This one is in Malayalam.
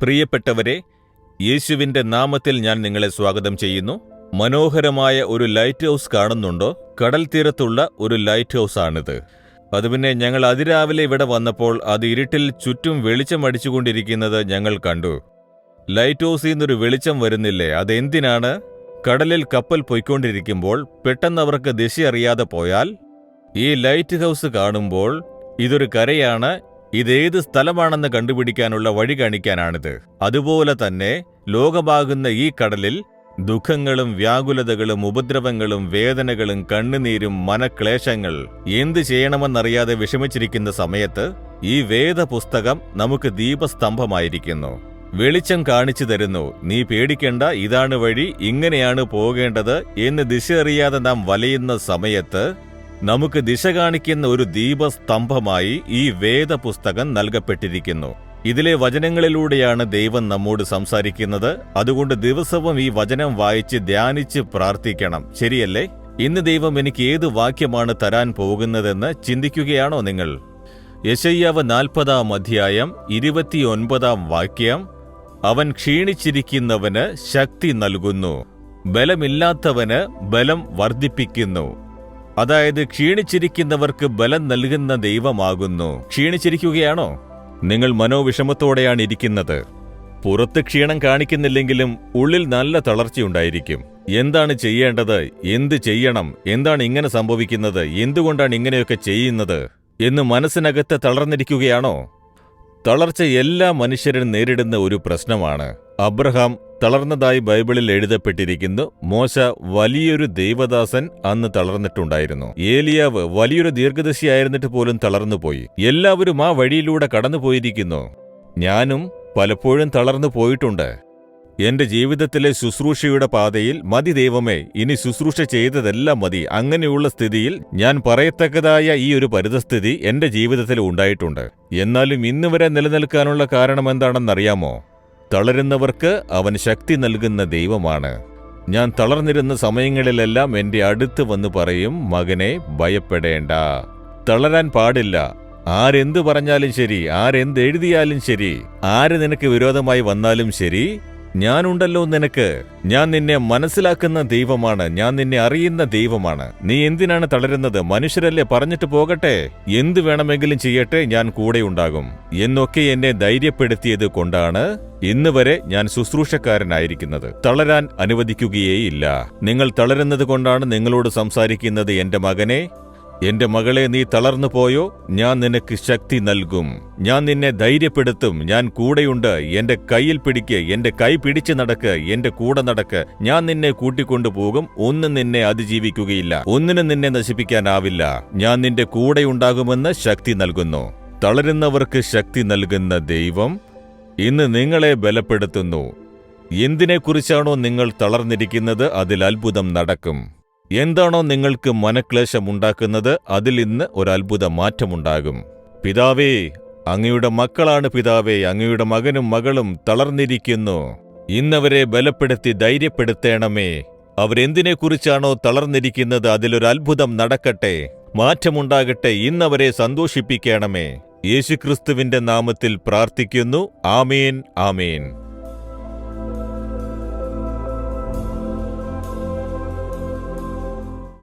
പ്രിയപ്പെട്ടവരെ യേശുവിന്റെ നാമത്തിൽ ഞാൻ നിങ്ങളെ സ്വാഗതം ചെയ്യുന്നു. മനോഹരമായ ഒരു ലൈറ്റ് ഹൗസ് കാണുന്നുണ്ടോ? കടൽ തീരത്തുള്ള ഒരു ലൈറ്റ് ഹൗസ് ആണിത്. അത് പിന്നെ ഞങ്ങൾ അതിരാവിലെ ഇവിടെ വന്നപ്പോൾ അത് ഇരുട്ടിൽ ചുറ്റും വെളിച്ചം അടിച്ചുകൊണ്ടിരിക്കുന്നത് ഞങ്ങൾ കണ്ടു. ലൈറ്റ് ഹൗസിൽ നിന്നൊരു വെളിച്ചം വരുന്നില്ലേ? അതെന്തിനാണ്? കടലിൽ കപ്പൽ പൊയ്ക്കൊണ്ടിരിക്കുമ്പോൾ പെട്ടെന്ന് അവർക്ക് ദിശ അറിയാതെ പോയാൽ ഈ ലൈറ്റ് ഹൗസ് കാണുമ്പോൾ ഇതൊരു കരയാണ് ഇതേത് സ്ഥലമാണെന്ന് കണ്ടുപിടിക്കാനുള്ള വഴി കാണിക്കാനാണിത്. അതുപോലെ തന്നെ ലോകമാകുന്ന ഈ കടലിൽ ദുഃഖങ്ങളും വ്യാകുലതകളും ഉപദ്രവങ്ങളും വേദനകളും കണ്ണുനീരും മനക്ലേശങ്ങൾ എന്തു ചെയ്യണമെന്നറിയാതെ വിഷമിച്ചിരിക്കുന്ന സമയത്ത് ഈ വേദപുസ്തകം നമുക്ക് ദീപസ്തംഭമായിരിക്കുന്നു. വെളിച്ചം കാണിച്ചു തരുന്നു. നീ പേടിക്കേണ്ട ഇതാണ് വഴി ഇങ്ങനെയാണ് പോകേണ്ടത് എന്ന് ദിശ അറിയാതെ നാം വലയുന്ന സമയത്ത് നമുക്ക് ദിശ കാണിക്കുന്ന ഒരു ദീപസ്തംഭമായി ഈ വേദപുസ്തകം നൽകപ്പെട്ടിരിക്കുന്നു. ഇതിലെ വചനങ്ങളിലൂടെയാണ് ദൈവം നമ്മോട് സംസാരിക്കുന്നത്. അതുകൊണ്ട് ദിവസവും ഈ വചനം വായിച്ച് ധ്യാനിച്ച് പ്രാർത്ഥിക്കണം. ശരിയല്ലേ? ഇന്ന് ദൈവം എനിക്ക് ഏത് വാക്യമാണ് തരാൻ പോകുന്നതെന്ന് ചിന്തിക്കുകയാണോ നിങ്ങൾ? യശയ്യാവ് നാൽപ്പതാം അധ്യായം ഇരുപത്തിയൊൻപതാം വാക്യം. അവൻ ക്ഷീണിച്ചിരിക്കുന്നവന് ശക്തി നൽകുന്നു. ബലമില്ലാത്തവന് ബലം വർദ്ധിപ്പിക്കുന്നു. അതായത് ക്ഷീണിച്ചിരിക്കുന്നവർക്ക് ബലം നൽകുന്ന ദൈവമാകുന്നു. ക്ഷീണിച്ചിരിക്കുകയാണോ? നിങ്ങൾ മനോവിഷമത്തോടെയാണ് ഇരിക്കുന്നത്. പുറത്ത് ക്ഷീണം കാണിക്കുന്നില്ലെങ്കിലും ഉള്ളിൽ നല്ല തളർച്ചയുണ്ടായിരിക്കും എന്താണ് ചെയ്യേണ്ടത്? എന്ത് ചെയ്യണം? എന്താണ് ഇങ്ങനെ സംഭവിക്കുന്നത്? എന്തുകൊണ്ടാണ് ഇങ്ങനെയൊക്കെ ചെയ്യുന്നത്? എന്ന് മനസ്സിനകത്ത് തളർന്നിരിക്കുകയാണോ? തളർച്ച എല്ലാ മനുഷ്യരും നേരിടുന്ന ഒരു പ്രശ്നമാണ്. അബ്രഹാം തളർന്നതായി ബൈബിളിൽ എഴുതപ്പെട്ടിരിക്കുന്നു. മോശ വലിയൊരു ദൈവദാസൻ അന്ന് തളർന്നിട്ടുണ്ടായിരുന്നു. ഏലിയാവ് വലിയൊരു ദീർഘദശിയായിരുന്നിട്ട് പോലും തളർന്നുപോയി. എല്ലാവരും ആ വഴിയിലൂടെ കടന്നുപോയിരിക്കുന്നു. ഞാനും പലപ്പോഴും തളർന്നു പോയിട്ടുണ്ട്. എന്റെ ജീവിതത്തിലെ ശുശ്രൂഷയുടെ പാതയിൽ മതി ദൈവമേ ഇനി ശുശ്രൂഷ ചെയ്തതെല്ലാം മതി. അങ്ങനെയുള്ള സ്ഥിതിയിൽ ഞാൻ പറയത്തക്കതായ ഈ ഒരു പരിതസ്ഥിതി എന്റെ ജീവിതത്തിൽ ഉണ്ടായിട്ടുണ്ട്. എന്നാലും ഇന്നുവരെ നിലനിൽക്കാനുള്ള കാരണം എന്താണെന്നറിയാമോ? തളരുന്നവർക്ക് അവൻ ശക്തി നൽകുന്ന ദൈവമാണ്. ഞാൻ തളർന്നിരുന്ന സമയങ്ങളിലെല്ലാം എന്റെ അടുത്ത് വന്ന് പറയും മകനെ ഭയപ്പെടേണ്ട. തളരാൻ പാടില്ല. ആരെന്ത് പറഞ്ഞാലും ശരി ആരെന്ത് എഴുതിയാലും ശരി ആര് നിനക്ക് വിരോധമായി വന്നാലും ശരി ഞാനുണ്ടല്ലോ നിനക്ക്. ഞാൻ നിന്നെ മനസ്സിലാക്കുന്ന ദൈവമാണ്. ഞാൻ നിന്നെ അറിയുന്ന ദൈവമാണ്. നീ എന്തിനാണ് തളരുന്നത്? മനുഷ്യരല്ലേ പറഞ്ഞിട്ട് പോകട്ടെ? എന്തു വേണമെങ്കിലും ചെയ്യട്ടെ ഞാൻ കൂടെ ഉണ്ടാകും. എന്നൊക്കെ എന്നെ ധൈര്യപ്പെടുത്തിയത് കൊണ്ടാണ് ഇന്ന് വരെ ഞാൻ ശുശ്രൂഷക്കാരനായിരിക്കുന്നത്. തളരാൻ അനുവദിക്കുകയേയില്ല. നിങ്ങൾ തളരുന്നത് കൊണ്ടാണ് നിങ്ങളോട് സംസാരിക്കുന്നത് എന്റെ മകനെ. എന്റെ മകളെ നീ തളർന്നു പോയോ? ഞാൻ നിനക്ക് ശക്തി നൽകും. ഞാൻ നിന്നെ ധൈര്യപ്പെടുത്തും. ഞാൻ കൂടെയുണ്ട്. എന്റെ കയ്യിൽ പിടിക്ക്. എന്റെ കൈ പിടിച്ച് നടക്ക്. എന്റെ കൂടെ നടക്ക്. ഞാൻ നിന്നെ കൂട്ടിക്കൊണ്ടുപോകും. ഒന്നും നിന്നെ അതിജീവിക്കുകയില്ല. ഒന്നിനും നിന്നെ നശിപ്പിക്കാനാവില്ല. ഞാൻ നിന്റെ കൂടെയുണ്ടാകുമെന്ന് ശക്തി നൽകുന്നു. തളരുന്നവർക്ക് ശക്തി നൽകുന്ന ദൈവം ഇന്ന് നിങ്ങളെ ബലപ്പെടുത്തുന്നു. എന്തിനെക്കുറിച്ചാണോ നിങ്ങൾ തളർന്നിരിക്കുന്നത്? അതിൽ അത്ഭുതം നടക്കും. എന്താണോ നിങ്ങൾക്ക് മനക്ലേശമുണ്ടാക്കുന്നത് അതിൽ ഇന്ന് ഒരത്ഭുത മാറ്റമുണ്ടാകും. പിതാവേ അങ്ങയുടെ മക്കളാണ് പിതാവേ അങ്ങയുടെ മകനും മകളും തളർന്നിരിക്കുന്നു. ഇന്നവരെ ബലപ്പെടുത്തി ധൈര്യപ്പെടുത്തേണമേ. അവരെന്തിനെക്കുറിച്ചാണോ തളർന്നിരിക്കുന്നത് അതിലൊരു അത്ഭുതം നടക്കട്ടെ മാറ്റമുണ്ടാകട്ടെ ഇന്നവരെ സന്തോഷിപ്പിക്കണമേ. യേശുക്രിസ്തുവിന്റെ നാമത്തിൽ പ്രാർത്ഥിക്കുന്നു. ആമേൻ ആമേൻ.